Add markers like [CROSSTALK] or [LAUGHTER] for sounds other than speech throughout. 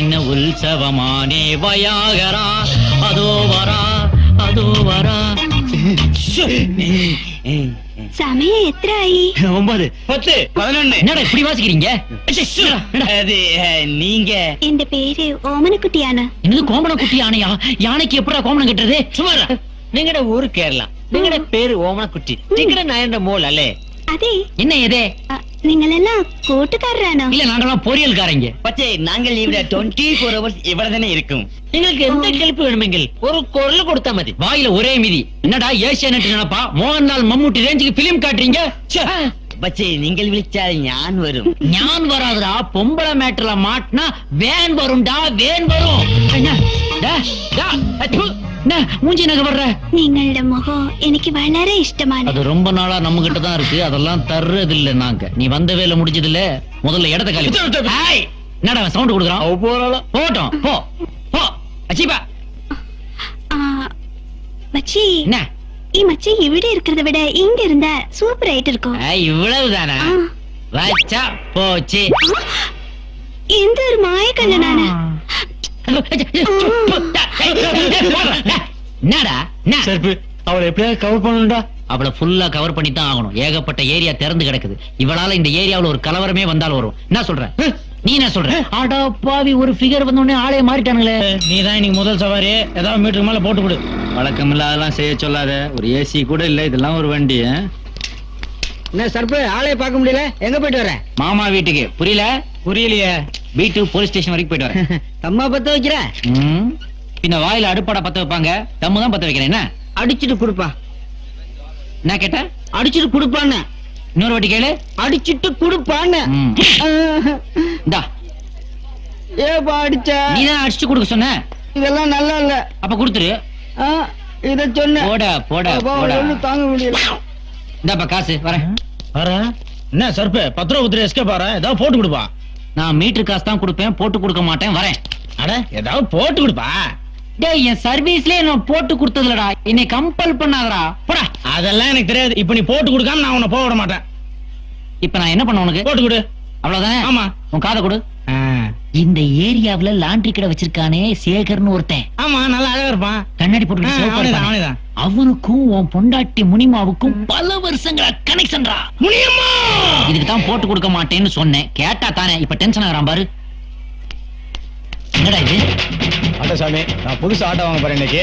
உலகின் உற்சவமானே வயாகரா அதோ வரா அதோ வரா. சமயம் எத்திராயி ஒன்பது. பத்து பதினொன்னு. என்னடா இப்படி வாசிக்கிறீங்க? அது நீங்க. இந்த பேரு ஓமன குட்டியானா என்னது கோமன குட்டி யானையா யானைக்கு எப்படா கோமனம் கட்டுறது? சுமாரா நீங்கட ஊரு கேரளா. நீங்கட பேரு ஓமன நீங்கட நான் என்ற மோல் அல்லே. அதே. என்ன எதே நீங்கள் பொரியல்காரங்க பச்சே நாங்கள் இவர 24 ஹவர்ஸ் இருக்கும். எந்த கெல்ப்பு வேணுமெங்கில்? ஒரு குரல் கொடுத்தா மதி. வாயில ஒரே மிதி. என்னடா ஏசியானட் நினைப்பா? மோகன்லால் மம்முட்டி ரேஞ்சுக்கு பிலிம் காட்டுறீங்க? பச்சே நீங்கள் விழிச்சால் ஞான் வரும். ஞான் வராதுடா. பொம்பளை மேட்டர்ல மாட்டினா வேன் வரும்டா வேன் வரும். மூஞ்சி நகை வர்ற நீங்களோட எனக்கு ரொம்ப நாளா நம்ம கிட்ட இருக்கு. அதெல்லாம் தர்றது இல்ல நாங்க. நீ வந்த வேலை முடிஞ்சது முதல்ல இடத்த காலி மச்சி. என்ன? ஏ மச்சி இவிட இருக்கிறத விட இங்க இருந்தா சூப்பர் ஆயிட்டு இருக்கும். இவ்வளவுதானா? வச்சா போச்சு. எந்த ஒரு மாயக்கல்ல நானு என்னடா? என்ன? செருப்பு அவளை எப்படியாவது கவர் பண்ணணும்டா. அவளை ஃபுல்லா கவர் பண்ணி தான் ஆகணும். ஏகப்பட்ட ஏரியா திறந்து கிடக்குது. இவளால இந்த ஏரியாவுல ஒரு கலவரமே வந்தால் வரும். என்ன சொல்ற? நீ என்ன சொல்ற? அட பாவி ஒரு ஃபிகர் வந்த உடனே ஆளே மாறிட்டானுங்களே. நீ தான் இன்னைக்கு முதல் சவாரி. ஏதாவது மீட்டருக்கு மேல போட்டு கொடு. வழக்கம் இல்லாதெல்லாம் செய்ய சொல்லாத. ஒரு ஏசி கூட இல்ல. இதெல்லாம் ஒரு வண்டி? என்ன சர்ப்பு ஆளைய பார்க்க முடியல? எங்க போயிட்டு வர? மாமா வீட்டுக்கு. புரியல? புரியலையே. வீட்டு போலீஸ் ஸ்டேஷன் வரைக்கும் போயிட்டு வரேன் [LAUGHS] தம்மா பத்த வைக்கிற. பின்ன வாயில அடுப்பாட பத்த வைப்பாங்க. தம்மு தான் பத்த வைக்கிறேன். என்ன? அடிச்சிட்டு கொடுப்பா. என்ன கேட்ட? அடிச்சிட்டு கொடுப்பான்னு. இன்னொரு வாட்டி கேளு. அடிச்சிட்டு கொடுப்பான்னு. இந்தா. ஏப்பா அடிச்ச? நீ தான் அடிச்சு கொடுக்க சொன்ன. இதெல்லாம் நல்லா இல்ல. அப்ப கொடுத்துரு. இத சொன்ன. போட போட போட. தாங்க முடியல. இந்தாப்பா காசு வரேன். வர என்ன சர்ப்பு பத்து ரூபா குத்துரு எஸ்கே பாரு ஏதாவது போட்டு கொடுப்பா. நான் மீட்டர் காசு தான் கொடுப்பேன். போட்டு கொடுக்க மாட்டேன். வரேன். அட ஏதாவது போட்டு கொடுப்பா. டேய் என் சர்வீஸ்லயே நான் போட்டு கொடுத்ததுலடா. என்னை கம்பல் பண்ணாதடா. போடா. அதெல்லாம் எனக்கு தெரியாது. இப்ப நீ போட்டு கொடுக்காம நான் உன்னை போக விட மாட்டேன். இப்ப நான் என்ன பண்ண உனக்கு? போட்டு கொடு. அவ்வளவுதானே? ஆமா. உன் காதை கொடு. இந்த ஏரியாவுல லாண்டரி கடை வச்சிருக்கானே சேகர்னு ஒருத்தன். ஆமா நல்லா அழகா இருப்பான். கண்ணாடி போட்டு. அவனுக்கும் உன் பொண்டாட்டி முனிமாவுக்கும் பல வருஷங்களா கனெக்ஷன்டா முனியம்மா! இதுக்கு தான் போட்டு கொடுக்க மாட்டேன்னு சொன்னேன். கேட்டா தானே. இப்ப டென்ஷன் ஆகுறான் பாரு. என்னடா இது? ஆட்டோ சாமி நான் புதுசு ஆட்டோ வாங்க போறேன் இன்னைக்கு.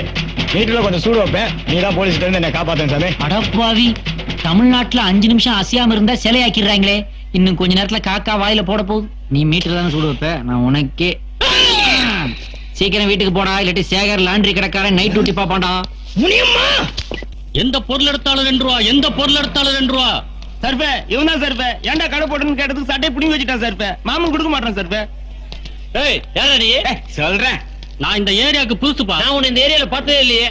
வீட்டுல கொஞ்சம் சூடு வைப்பேன். நீ தான் போலீஸ்ல இருந்து என்ன காப்பாத்தேன் சாமி. அடப்பாவி தமிழ்நாட்டுல அஞ்சு நிமிஷம் அசையாம இருந்தா சிலையாக்கிடுறாங்களே. இன்னும் கொஞ்ச நேரத்துல காக்கா வாயில போட போகுது. நீ மீட்டர் தானே சூடு வைப்ப? நான் உனக்கே சீக்கிரம் வீட்டுக்கு போடா இல்லாட்டி சேகர் லாண்டரி கடைக்காரன் நைட் டியூட்டி பாப்பான்டா முனியம்மா! எந்த பொருள் எடுத்தாலும் ரெண்டு ரூபா எந்த பொருள் எடுத்தாலும் ரெண்டு ரூபா. சர்பே இவன் தான் சர்பே ஏன்டா கடை போட்டுன்னு கேட்டதுக்கு சட்டையை புடிங்கி வச்சுட்டான் சர்பே மாமன் கொடுக்க மாட்டான் சர்பே ஏய் யாரா நீ? சொல்றேன். நான் இந்த ஏரியாவுக்கு புதுசுப்பா நான் உன்னை இந்த ஏரியால பார்த்ததே இல்லையே.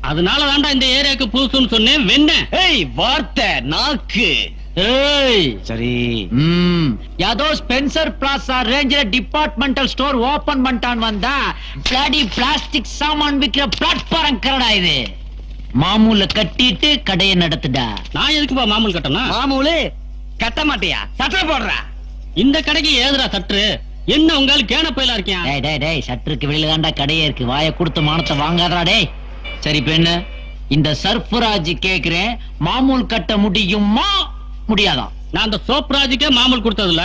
அதனால இந்த ஏரியாவுக்கு புதுசுன்னு சொன்னேன் வெண்ண ஏய் வார்த்தை நாக்கு. ஏய். சரி. யாதோ ஸ்பென்சர் பிளாசா ரேஞ்சில டிபார்ட்மெண்டல் ஸ்டோர் ஓபன் பண்ணிட்டான் வந்தா பிளாடி பிளாஸ்டிக் சாமான் விக்கிற பிளாட்ஃபாரம் கரடா இது. மாமூல கட்டிட்டு கடையை நடத்துடா. நான் எதுக்குப்பா மாமூல் கட்டணும்? மாமூலு கட்ட மாட்டியா? சட்டை போடுறா. இந்த கடைக்கு ஏதுடா சற்று? என்ன உங்கால கேன பயிலா இருக்கேன் டேய் டேய் டேய் சட்டருக்கு வெளியில தாண்டா கடையே இருக்கு. வாயை கொடுத்து மானத்தை வாங்காதடா டேய். சரி என்ன? இந்த சர்ஃபராஜ் கேக்குறேன் மாமூல் கட்ட முடியுமா? முடியாதா? நான் அந்த சோப் ராஜுக்கே மாமூல் கொடுத்ததில்ல.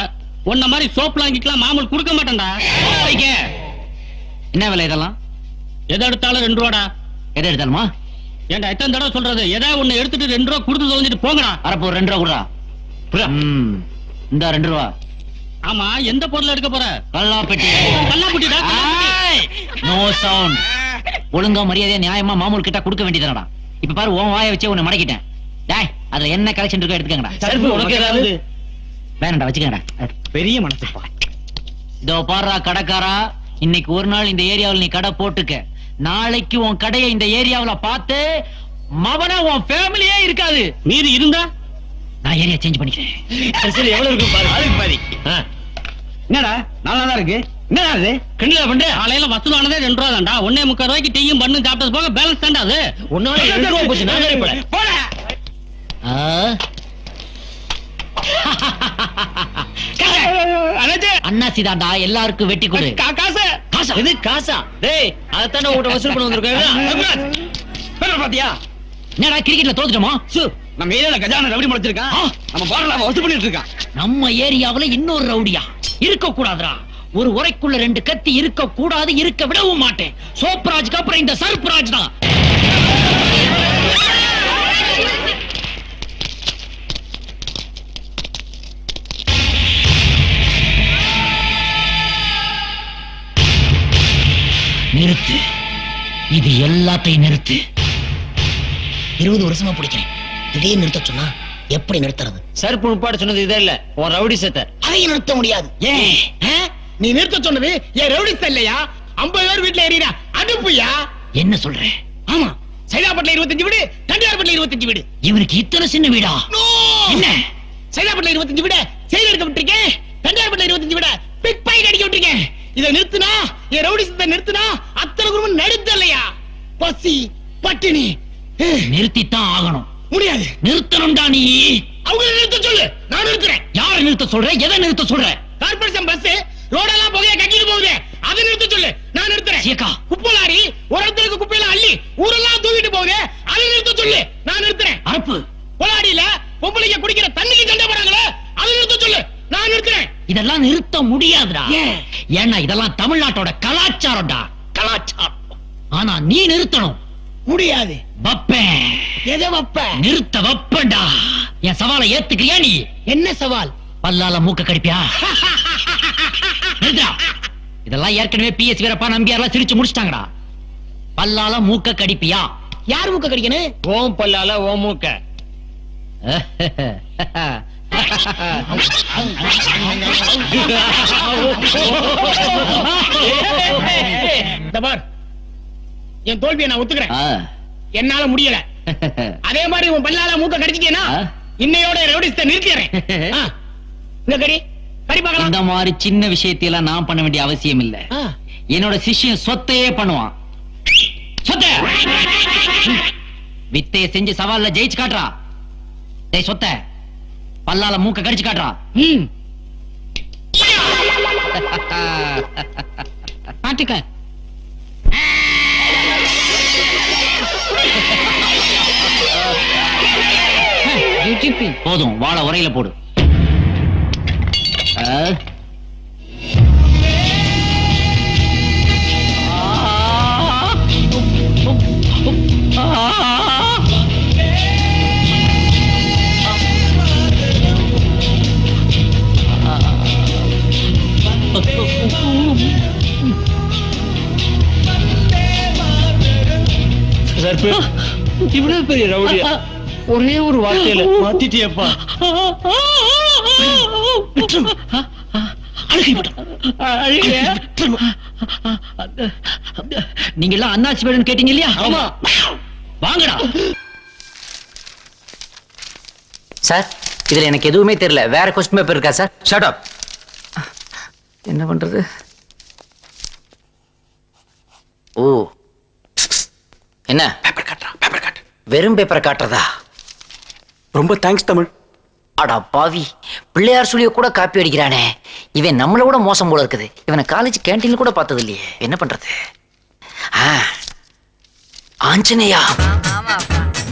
உன்ன மாதிரி சோப் லாங்கிக்கலாம் மாமூல் கொடுக்க மாட்டேன்டா. என்ன விலை இதெல்லாம்? எதை எடுத்தாலும் ரெண்டு ரூபாடா. எதை எடுத்தாலுமா? ஏன்டா எத்தனை தடவை சொல்றது? எதாவது ஒண்ணு எடுத்துட்டு ரெண்டு ரூபா கொடுத்து தொலைஞ்சிட்டு போங்கடா. அரப்போ ரெண்டு ரூபா கொடுறா இந்த ரெண்டு ரூபா. ஆமா எந்த பொருள் எடுக்க போற? கல்லாப்பட்டி. கல்லாப்புட்டிடா நோ சவுண்ட் ஒழுங்கா மரியாதையா நியாயமா மாமூல் கிட்ட கொடுக்க வேண்டியதுடா இப்ப பாரு உன் வாயை வச்சே உன்னை மடக்கிட்டேன். டேய் அதுல என்ன கலெக்ஷன் இருக்கோ எடுத்துக்கங்கடா. சருப்பு, உனக்கு ஏதாவது? வேணாம்டா வச்சுக்கங்கடா. பெரிய மனசுப்பா. இதோ பாருடா கடைக்காரா இன்னைக்கு ஒரு நாள் இந்த ஏரியாவுல நீ கடை போட்டுக்க. நாளைக்கு உன் கடையை இந்த ஏரியாவுல பார்த்து மவன உன் ஃபேமிலியே இருக்காது. மீதி இருந்தா? நான் ஏரியா சேஞ்ச் பண்ணிக்கிறேன். சரி எவ்வளவு இருக்கும் பாரு. பாதி. என்னடா? நல்லா தான் இருக்கு. என்னடா அது கிண்டல பண்ற? காலையில வசூலானதே ரெண்டு ரூபா தான்டா. ஒன்னே முக்கால் ரூபாய்க்கு டீயும் பண்ணு சாப்பிட்டது போக பேலன்ஸ் தான்டா அது. ஒன்னால ரெண்டு ரூபா போச்சு நான் வேற போல போடா. ஆ? அண்ணாச்சி அண்ணாசி தாண்டா எல்லாருக்கும் வெட்டி கொடு. காசு. காசா? இது காசா? டேய் அதைத்தானே உங்கள்கிட்ட வசூல் பண்ண வந்திருக்கேன். பாத்தியா? என்னடா கிரிக்கெட்ல தோத்துட்டோமா? சு, நம்ம ஏரியால கஜான ரவுடி முளைச்சிருக்கான். நம்ம பாடல வசூல் பண்ணிட்டு இருக்கான். நம்ம ஏரியாவுல இன்னொரு ரவுடியா? இருக்க கூடாதுடா. ஒரு உரைக்குள்ள ரெண்டு கத்தி இருக்க கூடாது இருக்க விடவும் மாட்டேன். சோப்ராஜ்க்கு அப்புறம் இந்த சர்ப்ராஜ் தான். நிறுத்து. இது எல்லாத்தையும் நிறுத்து. இருபது வருஷமா பிடிக்கிறேன். திடீர்னு நிறுத்த சொன்னா எப்படி நிறுத்துறது? சருப்பு உட்பாடு சொன்னது இதே இல்ல. உன் ரவுடி சத்த. அதையும் நிறுத்த முடியாது. ஏன்? நீ நிறுத்த சொன்னது என் ரவுடிஸ்ட் இல்லையா? ஐம்பது பேர் வீட்டுல ஏறினா அனுப்புயா என்ன சொல்ற? ஆமா. சைதாப்பட்டில இருபத்தஞ்சு வீடு தண்டியார்பட்டில இருபத்தஞ்சு வீடு. இவனுக்கு இத்தனை சின்ன வீடா? என்ன? சைதாப்பட்டில இருபத்தஞ்சு விட செய்தி எடுக்க விட்டுருக்கேன். தண்டியார்பட்டில இருபத்தஞ்சு விட பிக் பாயிண்ட் அடிக்க விட்டுருக்கேன். இதை நிறுத்துனா என் ரவுடிசத்தை நிறுத்துனா அத்தனை குடும்பம் நடுத்த இல்லையா பசி பட்டினி நிறுத்தித்தான் ஆகணும். முடியாது. நிறுத்தணும்டா நீ. அவங்க நிறுத்த சொல்லு. நான் நிறுத்துறேன். யாரை நிறுத்த சொல்ற? எதை நிறுத்த சொல்ற? கார்பரேஷன் பஸ் ரோடெல்லாம் புகைய கட்டிட்டு போகுது. அதை நிறுத்த சொல்லு. நான் நிறுத்துறேன். சீக்கா. குப்பை லாரி ஒரு இடத்துல குப்பையெல்லாம் அள்ளி ஊரெல்லாம் தூக்கிட்டு போகுது. அதை நிறுத்த சொல்லு. நான் நிறுத்துறேன். அரப்பு பொலாடியில பொம்பளைங்க குடிக்கிற தண்ணிக்கு சண்டை போறாங்களே அதை நிறுத்த சொல்லு. நான் நிறுத்துறேன். இதெல்லாம் நிறுத்த முடியாதுடா. ஏன்? ஏன்னா இதெல்லாம் தமிழ்நாட்டோட கலாச்சாரம்டா. கலாச்சாரம். ஆனா நீ நிறுத்தணும். முடியாது. வப்பேன் எதை வப்ப? நிறுத்த வப்பேன்டா என் சவாலை ஏத்துக்கிறியா நீ? என்ன சவால்? பல்லால மூக்க கடிப்பியா. [LAUGHS] இதெல்லாம் ஏற்கனவே பிஎஸ் வீரப்பா நம்பியார்லாம் சிரிச்சு முடிச்சிட்டாங்கடா. பல்லால மூக்க கடிப்பியா? யார் மூக்க கடிக்கணும் ஓம் பல்லால ஓம் மூக்க. என் தோல்வியை நான் ஒத்துக்கிறேன். என்னால முடியல. [LAUGHS] அதே மாதிரி உன் பல்லால மூக்க கடிச்சிட்டேனா. இன்னையோட ரவுடிஸ்ட நிறுத்திடுறேன். இங்க கடி கடி இந்த பார்க்கலாம். மாதிரி சின்ன விஷயத்தையெல்லாம் நான் பண்ண வேண்டிய அவசியம் இல்ல. என்னோட சிஷ்யன் சொத்தையே பண்ணுவான். சொத்த! வித்தைய செஞ்சு சவால்ல ஜெயிச்சு காட்டுறா. டேய் சொத்த! பல்லால மூக்க கடிச்சு காட்டுறா. ம். [LAUGHS] பாட்டுக்க போதும் வாழ உரையில போடு. இவ்வளவு பெரிய ரவுடியா? ஒரே ஒரு வார்த்தையில மாத்திட்டியப்பா. நீங்க எல்லாம் அண்ணாச்சி வேணும்னு கேட்டீங்க இல்லையா? ஆமா. வாங்கடா. சார் இதுல எனக்கு எதுவுமே தெரியல. வேற கொஸ்டின் பேப்பர் இருக்கா சார்? ஷட் அப் என்ன பண்றது? ஓ. என்ன? பேப்பர் காட்டுறா பேப்பர் காட்டு. வெறும் பேப்பரை காட்டுறதா? ரொம்ப தேங்க்ஸ் தமிழ். அடா பாவி பிள்ளையார் சொல்லிய கூட காப்பி அடிக்கிறானே. இவன் நம்மள கூட மோசம் போல இருக்குது. இவனை காலேஜ் கேண்டீன்ல கூட பார்த்தது இல்லையே என்ன பண்றது? ஆ, ஆஞ்சநேயா.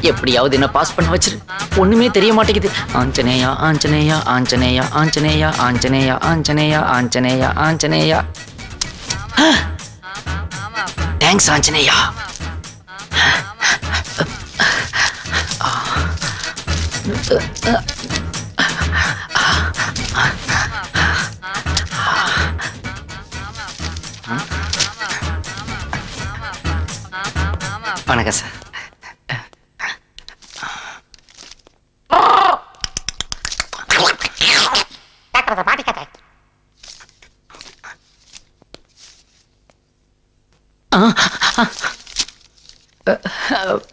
எப்படியாவது என்ன பாஸ் பண்ண வச்சிரு. ஒண்ணுமே தெரிய மாட்டேங்குது. ஆஞ்சநேயா ஆஞ்சநேயா ஆஞ்சநேயா ஆஞ்சநேயா ஆஞ்சநேயா ஆஞ்சநேயா ஆஞ்சநேயா ஆஞ்சநேயா. தேங்க்ஸ் ஆஞ்சநேயா. வணக்கம் sir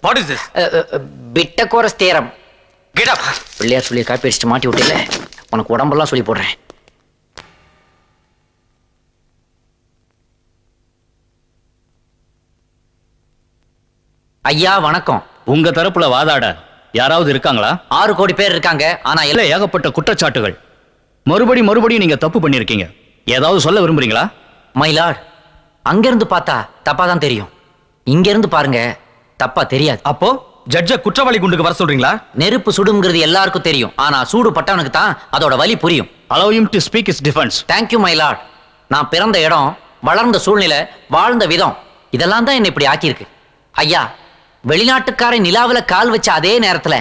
What is this? Uh, uh, Bittacoris theorem. அப் பிள்ளையார் சொல்லி காப்பி அடிச்சுட்டு மாட்டி விட்டல உனக்கு உடம்பெல்லாம் சொல்லி போடுறேன். ஐயா வணக்கம். உங்க தரப்புல வாதாட யாராவது இருக்காங்களா? ஆறு கோடி பேர் இருக்காங்க ஆனா இல்ல ஏகப்பட்ட குற்றச்சாட்டுகள். மறுபடி மறுபடியும் நீங்க தப்பு பண்ணிருக்கீங்க. ஏதாவது சொல்ல விரும்புறீங்களா? மயிலாட் அங்க இருந்து பார்த்தா தப்பா தான் தெரியும். இங்க இருந்து பாருங்க தப்பா தெரியாது. அப்போ? ஜட்ஜ குற்றவாளி குண்டுக்கு வர சொல்றீங்களா? நெருப்பு சுடுங்கிறது எல்லாருக்கும் தெரியும். ஆனா சூடு பட்டவனுக்கு தான் அதோட வலி புரியும். Allow him to speak his defence thank you my lord நான் பிறந்த இடம் வளர்ந்த சூழ்நிலை வாழ்ந்த விதம் இதெல்லாம் தான் என்னை இப்படி ஆக்கியிருக்கு. ஐயா வெளிநாட்டுக்காரன் நிலாவுல கால் வச்ச அதே நேரத்துல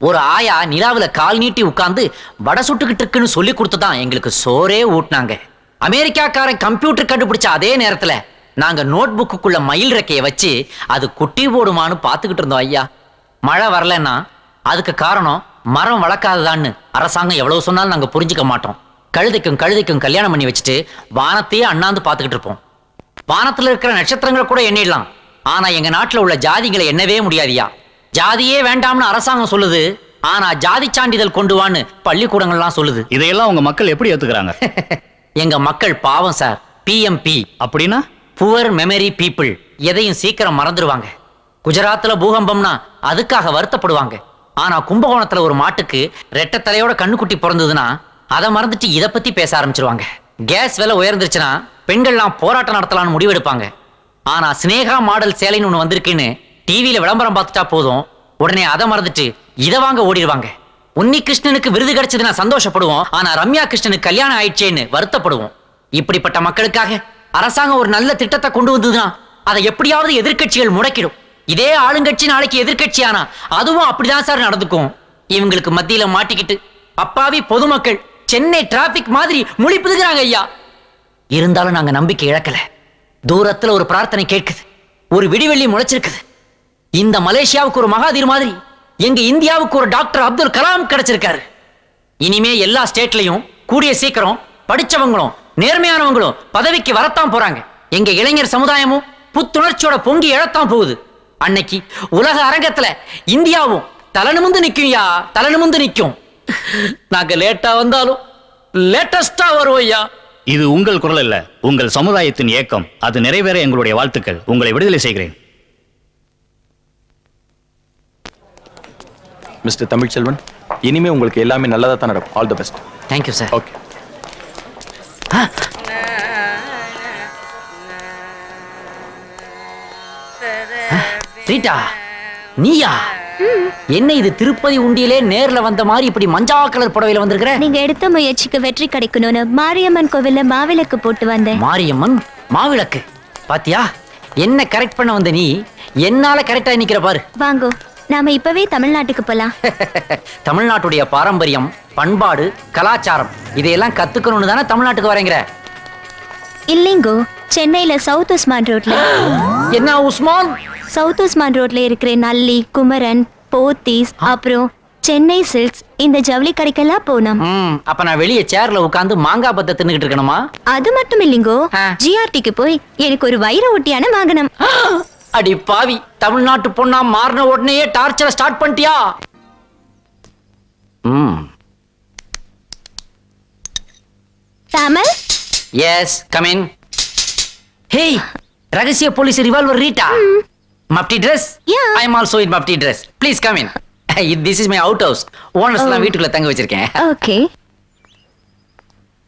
ஒரு ஆயா நிலாவுல கால் நீட்டி உட்கார்ந்து வடை சுட்டுக்கிட்டு இருக்குன்னு சொல்லி கொடுத்து தான் எங்களுக்கு சோறே ஊட்டினாங்க. அமெரிக்காக்காரன் கம்ப்யூட்டர் கண்டுபிடிச்ச அதே நேரத்துல நாங்க நோட் புக்குக்குள்ள மயில் ரெக்கைய வச்சு அது குட்டி போடுமான்னு பார்த்துக்கிட்டு இருந்தோம் ஐயா. மழை வரலன்னா அதுக்கு காரணம் மரம் வளர்க்காததான்னு அரசாங்கம் எவ்வளவு சொன்னாலும் நாங்க புரிஞ்சுக்க மாட்டோம். கழுதைக்கும் கழுதைக்கும் கல்யாணம் பண்ணி வச்சுட்டு வானத்தையே அண்ணாந்து பார்த்துக்கிட்டு இருப்போம். வானத்துல இருக்கிற நட்சத்திரங்களை கூட எண்ணிடலாம். ஆனா எங்க நாட்டுல உள்ள ஜாதிகளை எண்ணவே முடியாதியா ஜாதியே வேண்டாம்னு அரசாங்கம் சொல்லுது. ஆனா ஜாதி சான்றிதழ் கொண்டு வான்னு பள்ளிக்கூடங்கள்லாம் சொல்லுது. இதையெல்லாம் உங்க மக்கள் எப்படி ஏத்துக்கிறாங்க? [LAUGHS] எங்க மக்கள் பாவம் சார். பிஎம்பி அப்படின்னா? புவர் மெமரி பீப்புள் எதையும் சீக்கிரம் மறந்துடுவாங்க குஜராத்ல பூகம்பம்னா அதுக்காக வருத்தப்படுவாங்க. ஆனா கும்பகோணத்துல ஒரு மாட்டுக்கு ரெட்ட தலையோட கண்ணுக்குட்டி பிறந்ததுன்னா அதை மறந்துட்டு இதை பத்தி பேச ஆரம்பிச்சிருவாங்க. கேஸ் விலை உயர்ந்துருச்சுன்னா பெண்கள்லாம் போராட்டம் நடத்தலாம்னு முடிவெடுப்பாங்க. ஆனா சினேகா மாடல் சேலைன்னு ஒன்று வந்திருக்குன்னு டிவியில விளம்பரம் பார்த்துட்டா போதும். உடனே அதை மறந்துட்டு இதை வாங்க ஓடிடுவாங்க. உன்னி கிருஷ்ணனுக்கு விருது கிடைச்சதுன்னா சந்தோஷப்படுவோம். ஆனா ரம்யா கிருஷ்ணனுக்கு கல்யாணம் ஆயிடுச்சேன்னு வருத்தப்படுவோம். இப்படிப்பட்ட மக்களுக்காக அரசாங்கம் ஒரு நல்ல திட்டத்தை கொண்டு வந்ததுன்னா அதை எப்படியாவது எதிர்க்கட்சிகள் முடக்கிடும். இதே ஆளுங்கட்சி நாளைக்கு எதிர்க்கட்சி அதுவும் அப்படிதான் சார் நடந்துக்கும். இவங்களுக்கு மத்தியில மாட்டிக்கிட்டு அப்பாவி பொதுமக்கள் சென்னை டிராபிக் மாதிரி முழிப்புதுகிறாங்க ஐயா. இருந்தாலும் நாங்க நம்பிக்கை இழக்கல. தூரத்துல ஒரு பிரார்த்தனை கேட்குது. ஒரு விடிவெள்ளி முளைச்சிருக்குது. இந்த மலேசியாவுக்கு ஒரு மகாதீர் மாதிரி எங்க இந்தியாவுக்கு ஒரு டாக்டர் அப்துல் கலாம் கிடைச்சிருக்காரு. இனிமே எல்லா ஸ்டேட்லயும் கூடிய சீக்கிரம் படிச்சவங்களும் நேர்மையானவங்களும் பதவிக்கு வரத்தான் போறாங்க. எங்க இளைஞர் சமுதாயமும் புத்துணர்ச்சியோட பொங்கி எழத்தான் போகுது. அன்னைக்கு உலக அரங்கத்துல இந்தியாவும் தலனுமுந்து நிக்கும்யா தலனுமுந்து நிக்கும். நாங்க லேட்டா வந்தாலும் லேட்டஸ்டா வருவோம் ஐயா. இது உங்கள் குரல் அல்ல உங்கள் சமுதாயத்தின் ஏக்கம். அது நிறைவேற எங்களுடைய வாழ்த்துக்கள். உங்களை விடுதலை செய்கிறேன். மிஸ்டர் தமிழ்ச்செல்வன் இனிமே உங்களுக்கு எல்லாமே நல்லதா தான் நடக்கும் all the best thank you sir okay Rita நீயா? என்ன இது திருப்பதி உண்டியிலே நேர்ல வந்த மாதிரி இப்படி மஞ்சா கலர் புடவையில வந்திருக்கிற? நீங்க எடுத்த முயற்சிக்கு வெற்றி கிடைக்கணும்னு மாரியம்மன் கோவில்ல மாவிளக்கு போட்டு வந்தேன். மாரியம்மன் மாவிளக்கு. பாத்தியா? என்ன கரெக்ட் பண்ண வந்த நீ? என்னால கரெக்டா நிக்கிற பாரு. வாங்கோ நாம இப்பவே தமிழ்நாட்டுக்கு போலாம். [LAUGHS] தமிழ்நாட்டுடைய பாரம்பரியம் பண்பாடு கலாச்சாரம் இதையெல்லாம் கத்துக்கணும்னு தானே தமிழ்நாட்டுக்கு வரேங்கிற. இல்லைங்கோ சென்னையில சவுத் உஸ்மான் ரோட்ல. [GASPS] என்ன உஸ்மான்? சவுத் உஸ்மான் ரோட்ல இருக்கிற நல்லி குமரன் போத்தீஸ் அப்புறம் சென்னை சில்க்ஸ் இந்த ஜவுளி கடைக்கெல்லாம் போனோம். அப்ப நான் வெளியே சேர்ல உட்கார்ந்து மாங்காய் பத்தை தின்னுகிட்டு இருக்கணுமா? அது மட்டும் இல்லைங்கோ. ஜிஆர்டிக்கு போய் எனக்கு ஒரு வைர ஒட்டியான வாங்கணும். அடி பாவி தமிழ்நாட்டு பொண்ணா மாறின உடனேயே டார்ச்சரை ஸ்டார்ட் பண்ணிட்டியா? ம். Tamil? Yes come in hey ரகசிய police revolver Rita? Mufti dress Yeah. I am also in mufti dress please come in this is my outhouse owners எல்லாம். வீட்டுக்குள்ள தங்க வச்சிருக்கேன். ஓகே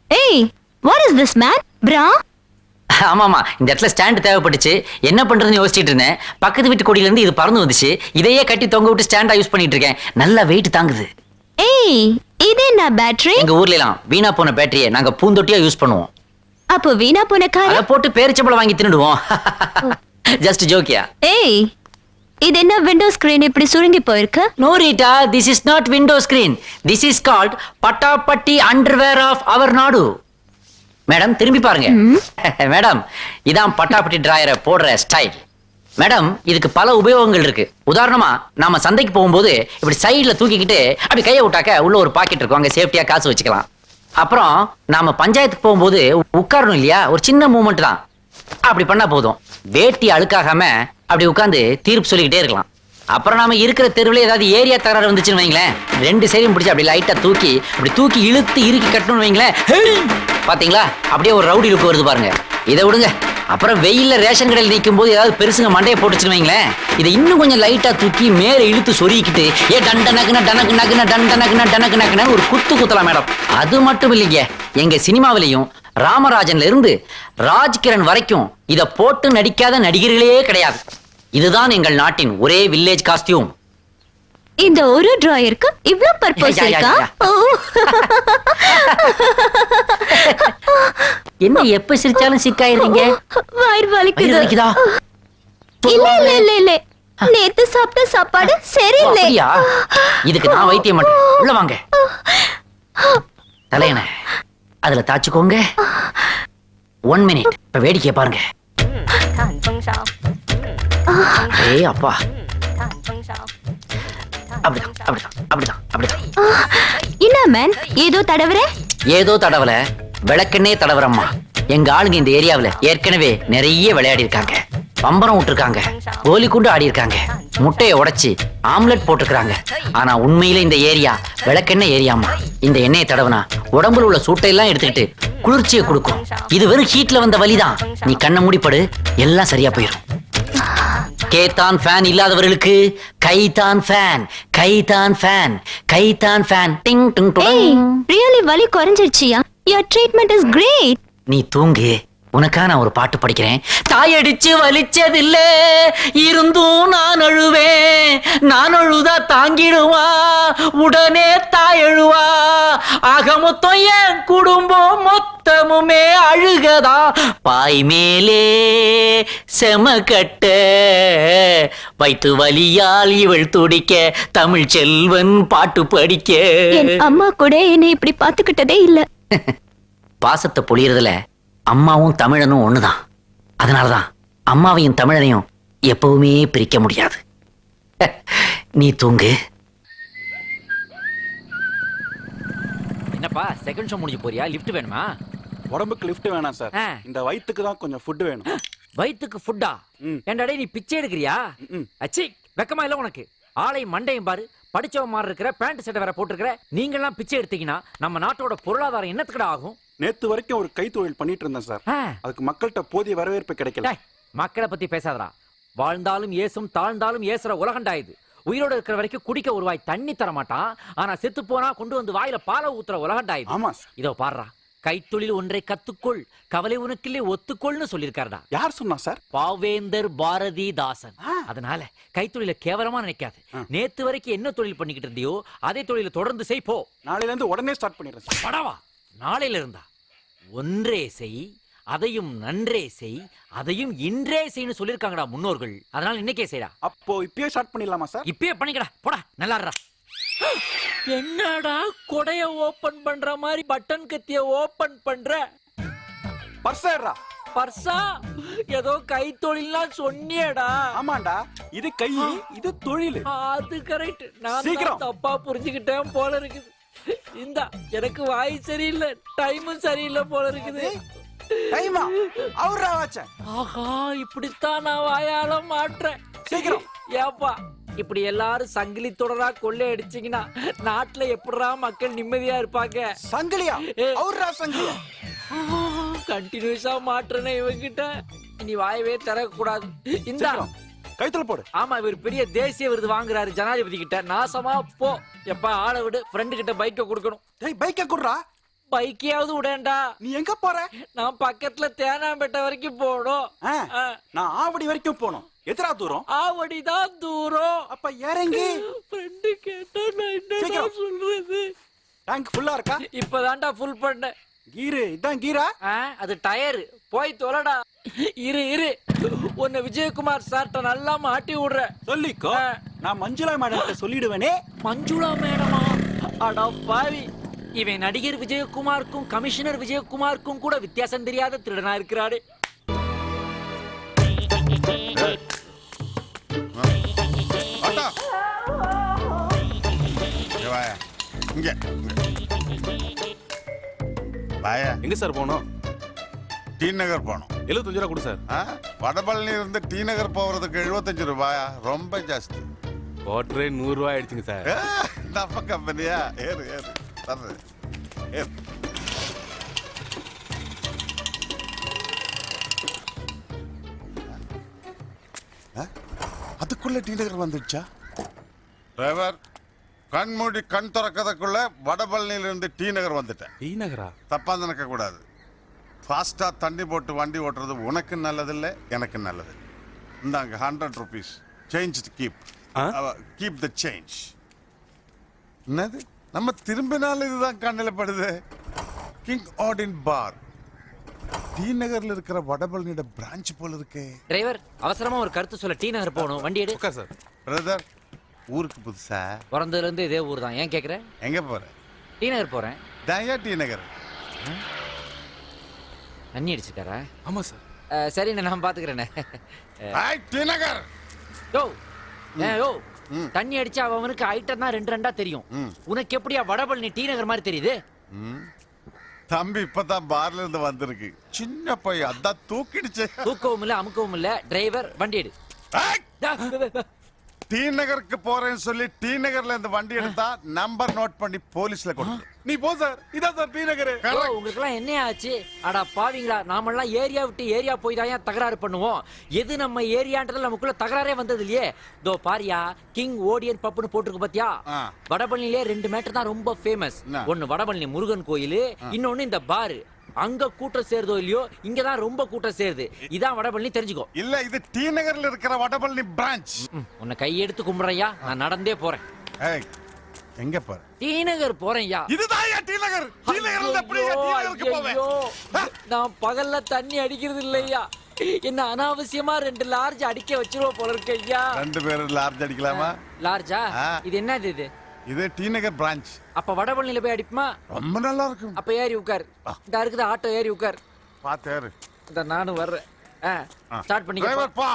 ஏய் வாட் இஸ் திஸ் மேன் பிரா ஆமாமா இந்த இடத்துல ஸ்டாண்ட் தேவைப்பட்டுச்சு. என்ன பண்றதுன்னு யோசிச்சிட்டு இருந்தேன். பக்கத்து வீட்டு கொடியில இருந்து இது பறந்து வந்துச்சு. இதையே கட்டி தொங்க விட்டு ஸ்டாண்டா யூஸ் பண்ணிட்டு இருக்கேன். நல்லா வெயிட் தாங்குது. ஏய் இது என்ன பேட்டரி எங்க ஊர்ல எல்லாம் வீணா போன பேட்டரியை நாங்க பூந்தொட்டியா யூஸ் பண்ணுவோம். அப்போ வீணா போன கார் போட்டு பேரிச்சம்பளம் வாங்கி தின்னுடுவோம். [LAUGHS] ஜஸ்ட் ஜோக்கியா ஏய் இது என்ன விண்டோ ஸ்கிரீன் இப்படி சுருங்கி போயிருக்கு? No Rita this is not window screen this is called பட்டாப்பட்டி underwear of our நாடு. மேடம் திரும்பி பாருங்க. [LAUGHS] மேடம் இதான் பட்டாப்பட்டி டிராயரை போடுற ஸ்டைல் மேடம் இதுக்கு பல உபயோகங்கள் இருக்கு. உதாரணமா நாம சந்தைக்கு போகும்போது இப்படி சைடுல தூக்கிக்கிட்டு அப்படி கையை விட்டாக்க உள்ள ஒரு பாக்கெட் இருக்கும். அங்க சேஃப்டியா காசு வச்சுக்கலாம். அப்புறம் நாம பஞ்சாயத்துக்கு போகும்போது உட்காரணும் இல்லையா? ஒரு சின்ன மூமெண்ட் தான். அப்படி பண்ணா போதும். வேட்டி அழுக்காகாம அப்படி உட்கார்ந்து தீர்ப்பு சொல்லிக்கிட்டே இருக்கலாம். அப்புறம் நாம இருக்கிற தெருவுல ஏதாவது ஏரியா தகராறு வந்துச்சுன்னு வைங்களேன். ரெண்டு சைடும் பிடிச்சி அப்படி லைட்டா தூக்கி அப்படி தூக்கி இழுத்து இறுக்கி கட்டணும்னு வைங்களேன். பார்த்தீங்களா பாத்தீங்களா? அப்படியே ஒரு ரவுடி லுக்கு வருது பாருங்க. இதை விடுங்க. அப்புறம் வெயில்ல ரேஷன் கடையில் நிற்கும் போது ஏதாவது பெருசுங்க மண்டையை போட்டுச்சுன்னு வைங்களேன். இதை இன்னும் கொஞ்சம் லைட்டா தூக்கி மேலே இழுத்து சொருகிக்கிட்டு ஏ டண்ட நக்குன டனக்கு நக்குன டண்ட நக்குன டனக்கு நக்குனு ஒரு குத்து குத்தலாம் மேடம். அது மட்டும் இல்லைங்க. எங்க சினிமாவிலையும் ராமராஜன்ல இருந்து ராஜ்கிரண் வரைக்கும் இதை போட்டு நடிக்காத நடிகர்களே கிடையாது. இதுதான் எங்கள் நாட்டின் ஒரே வில்லேஜ் காஸ்டியூம் இந்த ஒரு டிராயருக்கு இவ்ளோ பர்பஸ் [LAUGHS] இருக்கா? [LAUGHS] என்ன எப்ப சிரிச்சாலும் சிக்காயிருங்க வயிறு வலிக்குது. இல்ல இல்ல இல்ல இல்ல. நேத்து சாப்பிட்ட சாப்பாடு சரியில்லை. இதுக்கு நான் வைத்தியம் பண்றேன். உள்ள வாங்க. தலையண. அதுல தாச்சுக்கோங்க. ஒன் மினிட் இப்ப வேடிக்கை பாருங்க. ஏய் அப்பா. அப்படிதான் அப்படிதான் அப்படிதான் அப்படிதான். என்ன மேன் ஏதோ தடவுற? ஏதோ தடவல. விளக்கெண்ணே தடவரம்மா எங்க ஆளுங்க இந்த ஏரியாவுல ஏற்கனவே நிறைய விளையாடி இருக்காங்க பம்பரம் விட்டுருக்காங்க. கோலி குண்டு ஆடி இருக்காங்க முட்டையை உடைச்சு ஆம்லெட் போட்டுருக்காங்க ஆனா உண்மையில இந்த ஏரியா விளக்கெண்ணெய் ஏரியாமா இந்த எண்ணெயை தடவனா உடம்புல உள்ள சூட்டையெல்லாம் எடுத்துக்கிட்டு குளிர்ச்சியை கொடுக்கும். இது வெறும் ஹீட்ல வந்த வலிதான். நீ கண்ணை மூடிப்படு. எல்லாம் சரியா போயிடும் கேத்தான் ஃபேன் இல்லாதவர்களுக்கு கைதான் ஃபேன் கைதான் ஃபேன் கைதான் ஃபேன் டிங் டிங் ரியலி வலி குறைஞ்சிருச்சியா? Your ட்ரீட்மெண்ட் இஸ் கிரேட் நீ தூங்கு. உனக்கா நான் ஒரு பாட்டு படிக்கிறேன். தாயடிச்சு வலிச்சதில்ல இருந்தும் நான் அழுவேன். நான் அழுதா தாங்கிடுவா உடனே தாய் அழுவா ஆக மொத்தம் என் குடும்பம் மொத்தமுமே அழுகதா. பாய் மேலே செமக்கட்ட வைத்து வலியால் இவள் துடிக்க தமிழ் செல்வன் பாட்டு படிக்க. அம்மா கூட என்னை இப்படி பாத்துக்கிட்டதே இல்ல. [LAUGHS] பாசத்தை பொழியறதுல அம்மாவும் தமிழனும் ஒண்ணுதான். அதனாலதான் அம்மாவையும் தமிழனையும் எப்பவுமே பிரிக்க முடியாது. நீ தூங்கு. என்னப்பா செகண்ட் ஷோ முடிஞ்சு போறியா? லிஃப்ட் வேணுமா? உடம்புக்கு லிஃப்ட் வேணாம் சார் ஆ. இந்த வயித்துக்கு தான் கொஞ்சம் ஃபுட் வேணும். வயித்துக்கு ஃபுட்டா ம். ஏன்டாடே நீ பிச்சை எடுக்கிறியா? ம். அச்சி வெக்கமா இல்ல உனக்கு. ஆளை மண்டையும் பாரு. படிச்சவன் மாதிரி இருக்கிற பேண்ட் சட்டை வேற போட்டிருக்கிற. நீங்கெல்லாம் பிச்சை எடுத்தீங்கன்னா நம்ம நாட்டோட பொருளாதாரம் என்னத்துக்கடா ஆகும்? நேத்து வரைக்கும் ஒரு கைத்தொழில் பண்ணிட்டு இருந்தேன் சார். அதுக்கு மக்கள்கிட்ட போதிய வரவேற்பு கிடைக்கல. மக்களை பத்தி பேசாதடா. வாழ்ந்தாலும் ஏசும் தாழ்ந்தாலும் ஏசுற உலகண்டா இது உயிரோட இருக்கிற வரைக்கும் குடிக்க ஒரு வாய் தண்ணி தர மாட்டான் ஆனா செத்து போனா கொண்டு வந்து வாயில பாலை ஊத்துற உலகண்டா இது ஆமா இதோ பாடுறா கைத்தொழில் ஒன்றை கத்துக்கொள் கவலை உனக்கில்லே ஒத்துக்கொள்னு சொல்லியிருக்காருடா. யார் சொன்னா சார்? பாவேந்தர் பாரதிதாசன். ஆ. அதனால கைத்தொழில கேவலமா நினைக்காது. நேத்து வரைக்கும் என்ன தொழில் பண்ணிக்கிட்டு இருந்தியோ அதே தொழில தொடர்ந்து செய் போ. நாளையில இருந்து உடனே ஸ்டார்ட் பண்ணிடுறேன் படவா? நாளையில இருந்தா ஒன்றே செய் அதையும் நன்றே செய் அதையும் இன்றே செய்ன்னு சொல்லிருக்காங்கடா முன்னோர்கள். அதனால இன்னைக்கே செய்டா. அப்போ இப்பயே ஸ்டார்ட் பண்ணிடலாமா சார் இப்பயே பண்ணிக்கடா. போடா நல்லாடுறா. என்னடா கொடைய ஓபன் பண்ற மாதிரி பட்டன் கத்திய ஓபன் பண்ற? பர்சேடுறா பர்சா? ஏதோ கைத்தொழில்லாம் சொன்னியேடா. ஆமாண்டா. இது கை இது தொழில். அது கரெக்ட் நான் சீக்கிரம். தப்பா புரிஞ்சுக்கிட்டேன் போல இருக்குது. இந்தா எனக்கு வாய் சரியில்லை டைமும் சரியில்லை போல இருக்குது. டைமா அவரா வாச்ச? ஆஹா இப்படித்தான் நான் வாயால மாட்டுறேன். சீக்கிரம். ஏப்பா இப்படி எல்லாரும் சங்கிலி தொடரா கொள்ளை அடிச்சீங்கன்னா நாட்டுல எப்படிடா மக்கள் நிம்மதியா இருப்பாங்க? சங்கிலியா. அவரா சங்கிலியா கண்டினியூஸா மாட்டுறேனே இவங்கிட்ட இனி வாயவே திறக்க இந்தா. கைத்துல போடு. ஆமா இவர் பெரிய தேசிய விருது வாங்குறாரு ஜனாதிபதி கிட்ட. நாசமா போ. எப்ப ஆளை விடு. ஃப்ரெண்டு கிட்ட பைக்க கொடுக்கணும். டேய் பைக்க குடுறா? பைக்கையாவது விடேன்டா. நீ எங்க போற? நான் பக்கத்துல தேனாம்பேட்டை வரைக்கும் போகணும். ஆ, நான் ஆவடி வரைக்கும் போனோம் எதிரா தூரம்? ஆவடிதான் தூரம். அப்ப இறங்கி. ஃப்ரெண்டு கேட்டா நான் என்னடா சீக்கிரம். சொல்றது? டேங்க் ஃபுல்லா இருக்கா? இப்பதான்டா ஃபுல் பண்ணேன். கீரு இதான் கீரா? ஆ, அது டயர். போய் தொலைடா. இரு இரு. உன்னை விஜயகுமார் சார்ட்ட நல்லா மாட்டி விடுறேன். சொல்லிக்கோ. நான் மஞ்சுளா மேடம் சொல்லிடுவேனே. மஞ்சுளா மேடமா? அடா பாவி. இவன் நடிகர் விஜயகுமாருக்கும் கமிஷனர் விஜயகுமாருக்கும் கூட வித்தியாசம் தெரியாத திருடனா இருக்கிறாரு இங்க வாயா. எங்க சார் போனோம் டி நகர் போனோம் எழுபத்தஞ்சு ரூபா கொடு சார். ஆ? வடபழனி இருந்து டி நகர் போறதுக்கு எழுபத்தஞ்சு ரூபாயா? ரொம்ப ஜாஸ்தி. குவார்டரே நூறு ரூபாய் ஆயிடுச்சுங்க சார். நம்ம கம்பெனியா? ஏறு ஏறு. தர்றது ஏறு. ஆ? அதுக்குள்ள டி நகர் வந்துடுச்சா? டிரைவர் கண் மூடி கண் திறக்கறதுக்குள்ள வடபழனியில இருந்து டி நகர் வந்துட்டேன். டி நகரா? தப்பா நினைக்க கூடாது ஃபாஸ்டா தண்ணி போட்டு வண்டி ஓட்டுறது உனக்கு நல்லதில்ல எனக்கு நல்லது. இந்தாங்க hundred rupees change keep keep the change என்னது? நம்ம திரும்பினாலும் இதுதான் கண்ணில் படுது. கிங் ஆடின் பார் டி நகர்ல இருக்கிற வடபழனியோட பிரான்ச் போல இருக்கே. டிரைவர் அவசரமா ஒரு கருத்து சொல்ல. டி நகர் போகணும். வண்டி எடு. சார். பிரதர் ஊருக்கு புதுசா? பிறந்ததுல இருந்து இதே ஊர் தான். ஏன் கேக்குற? எங்க போற? டி நகர் போறேன். தயா டி நகர். தண்ணி அடிச்சிருக்காரா? ஆமா சார். சரிண்ணே நான் பாத்துக்கிறேண்ணே நகர் யோ ஏ, யோ தண்ணி அடிச்சா அவனுக்கு ஐட்டம் தான் ரெண்டு ரெண்டா தெரியும். உனக்கு எப்படியா வடபழனி டி நகர் மாதிரி தெரியுது. தம்பி இப்பதான் பார்ல இருந்து வந்திருக்கு. சின்ன பையன் அதான் தூக்கிடுச்சு. தூக்கவும் இல்ல அமுக்கவும் இல்ல. டிரைவர் வண்டி எடு! டி நகருக்கு போறேன்னு சொல்லி டி நகர்ல இந்த வண்டி எடுத்தா நம்பர் நோட் பண்ணி போலீஸ்ல கொடுத்து நீ போ சார். இதான் சார் டி நகர் யோ, உங்களுக்கெல்லாம் என்ன ஆச்சு? அடா பாவீங்களா நாமெல்லாம் ஏரியா விட்டு ஏரியா போய் தான் ஏன் தகராறு பண்ணுவோம்? எது நம்ம ஏரியான்றது நமக்குள்ள தகராறே வந்தது இல்லையே? தோ பாரியா கிங் ஓடியன் பப்புன்னு போட்டிருக்கு பாத்தியா. வடபழனிலே ரெண்டு மேட்டர் தான் ரொம்ப ஃபேமஸ்? ஒன்னு வடபழனி முருகன் கோயில் இன்னொன்னு இந்த பாரு. அங்க கூட்டம் சேருதோ இல்லையோ இங்க தான் ரொம்ப கூட்டம் சேருது. இதான் வடபழனி தெரிஞ்சுக்கோ. இல்ல இது டி நகர்ல இருக்கிற வடபழனி பிரான்ச் உன்னை கையெடுத்து கும்பிடுறையா நான் நடந்தே போறேன். எங்க போற? டி நகர் போறேன்யா. இதுதான் ஏன் டி நகர். டி நகர்ல எப்படி ஏன் டி நகருக்கு போவேன்? ஐயோ, நான் பகல்ல தண்ணி அடிக்கிறது இல்லையா? என்ன அனாவசியமா ரெண்டு லார்ஜ் அடிக்க வச்சிருவோம் போல இருக்கு ஐயா. ரெண்டு பேரும் லார்ஜ் அடிக்கலாமா? லார்ஜா ஆ. இது என்னது இது? இது டி நகர் பிரான்ச் அப்ப வடபழனில போய் அடிப்புமா? ரொம்ப நல்லா இருக்கும் அப்ப ஏறி உட்கார். இந்த இருக்குது ஆட்டோ ஏறி உட்கார். பாத்தாரு இந்த நானும் வர்றேன். ஸ்டார்ட் பண்ணிக்க டிரைவர் பா!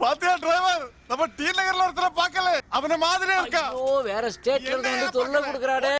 பாத்தியா டிரைவர் நம்ம டி நகர்ல ஒருத்தர பார்க்கல. அவன மாதிரியே இருக்கா? ஐயோ வேற ஸ்டேட்ல இருந்து தொல்லை கொடுக்குறாடே